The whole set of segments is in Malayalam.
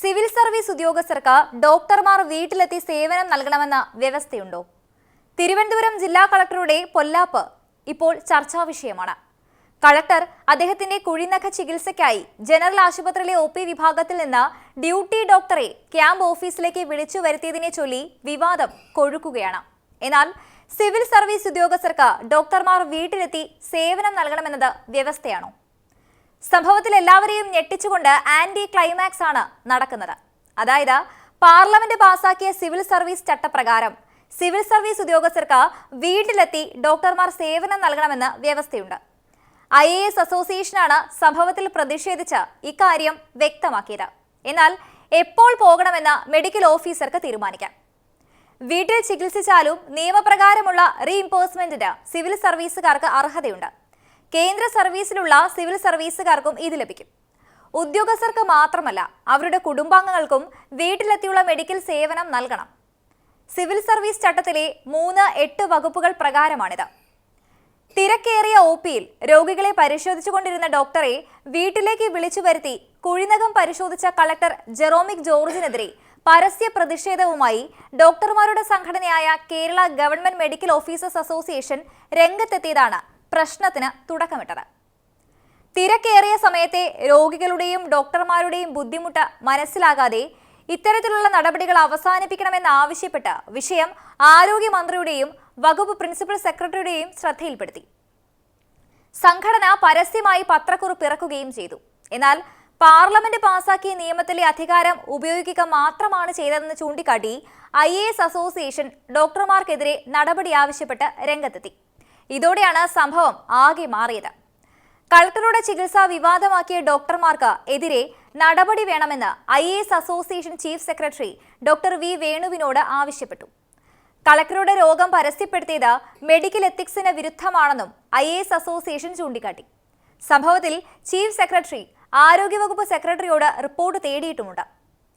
സിവിൽ സർവീസ് ഉദ്യോഗസ്ഥർക്ക് ഡോക്ടർമാർ വീട്ടിലെത്തി സേവനം നൽകണമെന്ന വ്യവസ്ഥയുണ്ടോ? തിരുവനന്തപുരം ജില്ലാ കളക്ടറുടെ പൊല്ലാപ്പ് ഇപ്പോൾ ചർച്ചാ വിഷയമാണ്. കളക്ടർ അദ്ദേഹത്തിന്റെ കുഴിനഖ ചികിത്സയ്ക്കായി ജനറൽ ആശുപത്രിയിലെ ഒ പി വിഭാഗത്തിൽ നിന്ന് ഡ്യൂട്ടി ഡോക്ടറെ ക്യാമ്പ് ഓഫീസിലേക്ക് വിളിച്ചു വരുത്തിയതിനെ ചൊല്ലി വിവാദം കൊഴുക്കുകയാണ്. എന്നാൽ സിവിൽ സർവീസ് ഉദ്യോഗസ്ഥർക്ക് ഡോക്ടർമാർ വീട്ടിലെത്തി സേവനം നൽകണമെന്നത് വ്യവസ്ഥയാണോ? സംഭവത്തിൽ എല്ലാവരെയും ഞെട്ടിച്ചുകൊണ്ട് ആന്റി ക്ലൈമാക്സ് ആണ് നടക്കുന്നത്. അതായത് പാർലമെന്റ് പാസാക്കിയ സിവിൽ സർവീസ് ചട്ടപ്രകാരം സിവിൽ സർവീസ് ഉദ്യോഗസ്ഥർക്ക് വീട്ടിലെത്തി ഡോക്ടർമാർ സേവനം നൽകണമെന്ന് വ്യവസ്ഥയുണ്ട്. ഐ എ എസ് അസോസിയേഷനാണ് സംഭവത്തിൽ പ്രതിഷേധിച്ച് ഇക്കാര്യം വ്യക്തമാക്കിയത്. എന്നാൽ എപ്പോൾ പോകണമെന്ന് മെഡിക്കൽ ഓഫീസർക്ക് തീരുമാനിക്കാം. വീട്ടിൽ ചികിത്സിച്ചാലും നിയമപ്രകാരമുള്ള റീഇംബേഴ്സ്മെന്റിന് സിവിൽ സർവീസുകാർക്ക് അർഹതയുണ്ട്. കേന്ദ്ര സർവീസിലുള്ള സിവിൽ സർവീസുകാർക്കും ഇത് ലഭിക്കും. ഉദ്യോഗസ്ഥർക്ക് മാത്രമല്ല അവരുടെ കുടുംബാംഗങ്ങൾക്കും വീട്ടിലെത്തിയുള്ള മെഡിക്കൽ സേവനം നൽകണം. സിവിൽ സർവീസ് ചട്ടത്തിലെ മൂന്ന് എട്ട് വകുപ്പുകൾ പ്രകാരമാണിത്. തിരക്കേറിയ ഒ പിയിൽ രോഗികളെ പരിശോധിച്ചുകൊണ്ടിരുന്ന ഡോക്ടറെ വീട്ടിലേക്ക് വിളിച്ചു വരുത്തി കുഴിനകം പരിശോധിച്ച കളക്ടർ ജെറോമിക് ജോർജിനെതിരെ പരസ്യ പ്രതിഷേധവുമായി ഡോക്ടർമാരുടെ സംഘടനയായ Kerala government medical officers association രംഗത്തെത്തിയതാണ് പ്രശ്നത്തിന് തുടക്കമിട്ടത്. തിരക്കേറിയ സമയത്തെ രോഗികളുടെയും ഡോക്ടർമാരുടെയും ബുദ്ധിമുട്ട് മനസ്സിലാകാതെ ഇത്തരത്തിലുള്ള നടപടികൾ അവസാനിപ്പിക്കണമെന്ന് ആവശ്യപ്പെട്ട് വിഷയം ആരോഗ്യമന്ത്രിയുടെയും വകുപ്പ് പ്രിൻസിപ്പൽ സെക്രട്ടറിയുടെയും ശ്രദ്ധയിൽപ്പെടുത്തി. സംഘടന പരസ്യമായി പത്രക്കുറിപ്പ് ഇറക്കുകയും ചെയ്തു. എന്നാൽ പാർലമെന്റ് പാസാക്കിയ നിയമത്തിലെ അധികാരം ഉപയോഗിക്കുക മാത്രമാണ് ചെയ്തതെന്ന് ചൂണ്ടിക്കാട്ടി ഐ എ എസ് അസോസിയേഷൻ ഡോക്ടർമാർക്കെതിരെ നടപടി ആവശ്യപ്പെട്ട് രംഗത്തെത്തി. ഇതോടെയാണ് സംഭവം ആകെ മാറിയത്. കളക്ടറുടെ ചികിത്സ വിവാദമാക്കിയ ഡോക്ടർമാർക്ക് എതിരെ നടപടി വേണമെന്ന് I A S association chief secretary doctor V വേണുവിനോട് ആവശ്യപ്പെട്ടു. കളക്ടറുടെ രോഗം പരസ്യപ്പെടുത്തിയത് മെഡിക്കൽ എത്തിക്സിന് വിരുദ്ധമാണെന്നും ഐ എ എസ് അസോസിയേഷൻ ചൂണ്ടിക്കാട്ടി. സംഭവത്തിൽ ചീഫ് സെക്രട്ടറി ആരോഗ്യവകുപ്പ് സെക്രട്ടറിയോട് റിപ്പോർട്ട് തേടിയിട്ടുമുണ്ട്.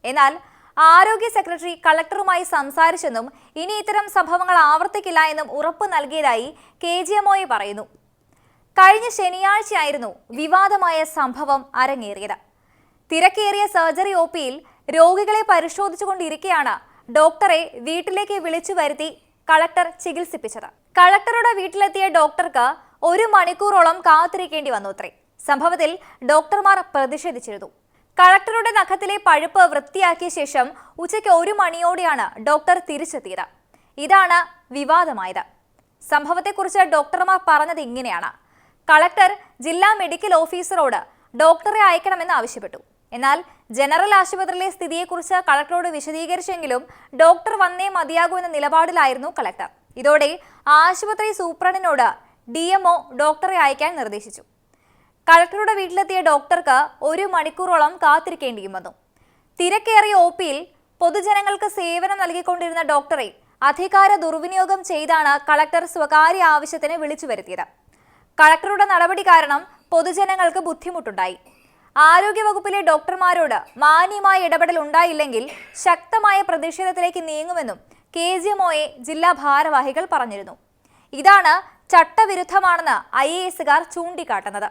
എന്നാൽ ആരോഗ്യ സെക്രട്ടറി കളക്ടറുമായി സംസാരിച്ചെന്നും ഇനി ഇത്തരം സംഭവങ്ങൾ ആവർത്തിക്കില്ല എന്നും ഉറപ്പ് നൽകിയതായി കെ ജി എം പറയുന്നു. കഴിഞ്ഞ ശനിയാഴ്ചയായിരുന്നു വിവാദമായ സംഭവം അരങ്ങേറിയത്. തിരക്കേറിയ സർജറി ഒ പിയിൽ രോഗികളെ പരിശോധിച്ചുകൊണ്ടിരിക്കെയാണ് ഡോക്ടറെ വീട്ടിലേക്ക് വിളിച്ചു വരുത്തി കളക്ടർ ചികിത്സിപ്പിച്ചത്. കളക്ടറുടെ വീട്ടിലെത്തിയ ഡോക്ടർക്ക് ഒരു മണിക്കൂറോളം കാത്തിരിക്കേണ്ടി വന്നു അത്രേ. സംഭവത്തിൽ ഡോക്ടർമാർ പ്രതിഷേധിച്ചിരുന്നു. കളക്ടറുടെ നഖത്തിലെ പഴുപ്പ് വൃത്തിയാക്കിയ ശേഷം ഉച്ചയ്ക്ക് ഒരു മണിയോടെയാണ് ഡോക്ടർ തിരിച്ചെത്തിയത്. ഇതാണ് വിവാദമായത്. സംഭവത്തെക്കുറിച്ച് ഡോക്ടർമാർ പറഞ്ഞത് ഇങ്ങനെയാണ്. കളക്ടർ ജില്ലാ മെഡിക്കൽ ഓഫീസറോട് ഡോക്ടറെ അയക്കണമെന്ന് ആവശ്യപ്പെട്ടു. എന്നാൽ ജനറൽ ആശുപത്രിയിലെ സ്ഥിതിയെക്കുറിച്ച് കളക്ടറോട് വിശദീകരിച്ചെങ്കിലും ഡോക്ടർ വന്നേ മതിയാകൂ എന്ന നിലപാടിലായിരുന്നു കളക്ടർ. ഇതോടെ ആശുപത്രി സൂപ്രണ്ടിനോട് ഡി ഡോക്ടറെ അയക്കാൻ നിർദ്ദേശിച്ചു. കളക്ടറുടെ വീട്ടിലെത്തിയ ഡോക്ടർക്ക് ഒരു മണിക്കൂറോളം കാത്തിരിക്കേണ്ടിയും വന്നു തിരക്കേറിയ ഒ പിയിൽ പൊതുജനങ്ങൾക്ക് സേവനം നൽകിക്കൊണ്ടിരുന്ന ഡോക്ടറെ അധികാര ദുർവിനിയോഗം ചെയ്താണ് കളക്ടർ സ്വകാര്യ ആവശ്യത്തിന് വിളിച്ചു വരുത്തിയത്. കളക്ടറുടെ നടപടി കാരണം പൊതുജനങ്ങൾക്ക് ബുദ്ധിമുട്ടുണ്ടായി. ആരോഗ്യവകുപ്പിലെ ഡോക്ടർമാരോട് മാന്യമായ ഇടപെടൽ ഉണ്ടായില്ലെങ്കിൽ ശക്തമായ പ്രതിഷേധത്തിലേക്ക് നീങ്ങുമെന്നും കെ ജി എംഒയെ ജില്ലാ ഭാരവാഹികൾ പറഞ്ഞിരുന്നു. ഇതാണ് ചട്ടവിരുദ്ധമാണെന്ന് ഐ എ എസുകാർ ചൂണ്ടിക്കാട്ടുന്നത്.